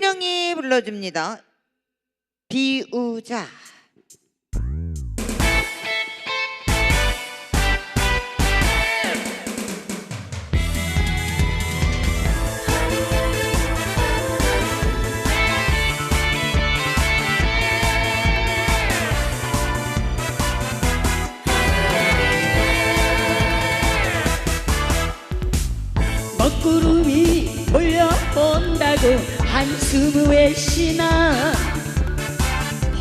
윤영이 불러줍니다. 비우자. 먹구름이 몰려 온다고 한숨을 외시나?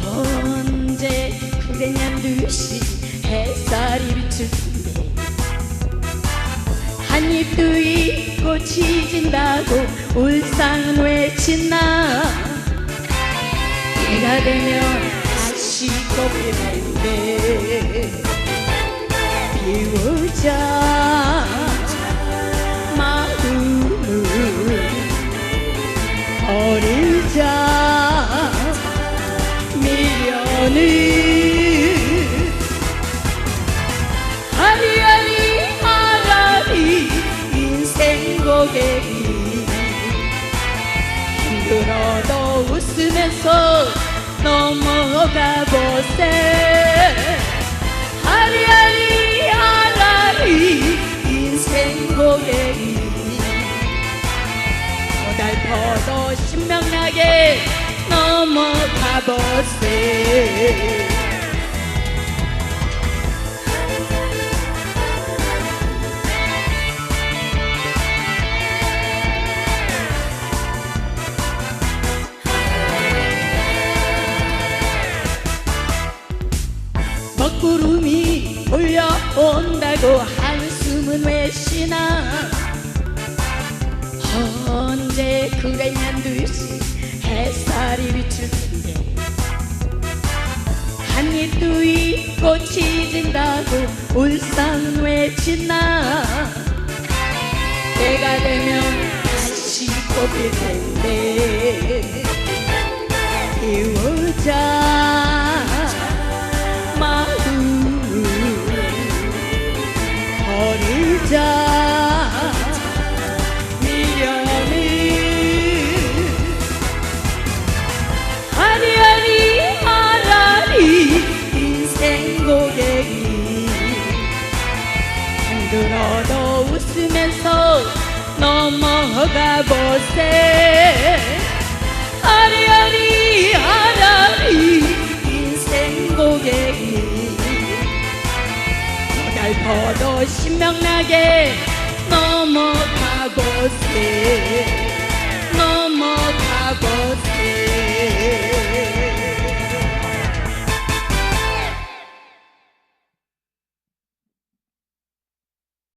언제 그랬냔 듯이 햇살이 비칠 텐데. 한입도 있고 지진다고 울상은 외치나 때가 되면 다시 꽃필 텐데 미련을 하리하리 하라리 인생 고객이 힘들어도 웃으면서 넘어가 보세. 하리하리 하라리 인생 고객이 고달퍼도 신명나게 넘어가 보세 온다고 한숨은 외시나? 언제 그랬냔 듯이 햇살이 비칠 텐데. 한입도 있고 지진다고 울상은 외치나? 때가 되면 다시 꽃필 텐데 버리자. 미련을 하리하리 하라리 인생 고객이 힘들어도 웃으면서 넘어가 보세 고달퍼도 신명나게 넘어가 보세